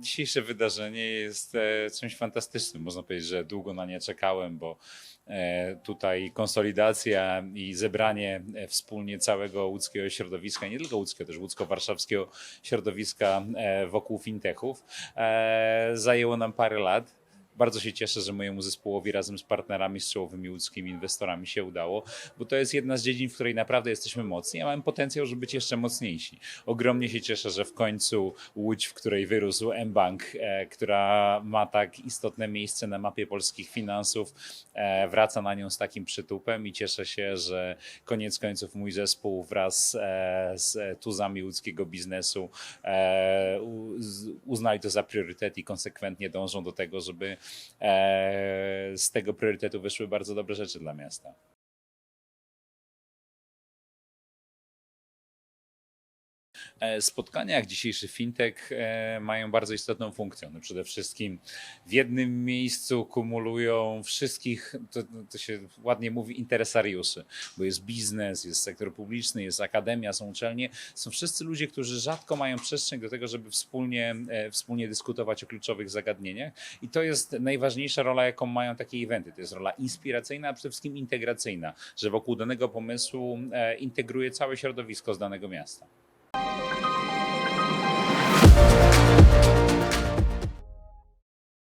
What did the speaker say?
Dzisiejsze wydarzenie jest e, czymś fantastycznym. Można powiedzieć, że długo na nie czekałem, bo e, tutaj konsolidacja i zebranie e, wspólnie całego łódzkiego środowiska, nie tylko łódzkiego, też łódzko-warszawskiego środowiska wokół fintechów zajęło nam parę lat. Bardzo się cieszę, że mojemu zespołowi razem z partnerami, z czołowymi łódzkimi inwestorami się udało, bo to jest jedna z dziedzin, w której naprawdę jesteśmy mocni, a mamy potencjał, żeby być jeszcze mocniejsi. Ogromnie się cieszę, że w końcu Łódź, w której wyrósł mBank, e, która ma tak istotne miejsce na mapie polskich finansów, e, wraca na nią z takim przytupem i cieszę się, że koniec końców mój zespół wraz e, z tuzami łódzkiego biznesu e, uznali to za priorytet i konsekwentnie dążą do tego, żeby e, z tego priorytetu wyszły bardzo dobre rzeczy dla miasta. Spotkania jak dzisiejszy fintech e, mają bardzo istotną funkcję. One przede wszystkim w jednym miejscu kumulują wszystkich, to, to się ładnie mówi, interesariuszy, bo jest biznes, jest sektor publiczny, jest akademia, są uczelnie. Są wszyscy ludzie, którzy rzadko mają przestrzeń do tego, żeby wspólnie, e, wspólnie dyskutować o kluczowych zagadnieniach. I to jest najważniejsza rola, jaką mają takie eventy. To jest rola inspiracyjna, a przede wszystkim integracyjna, że wokół danego pomysłu e, integruje całe środowisko z danego miasta.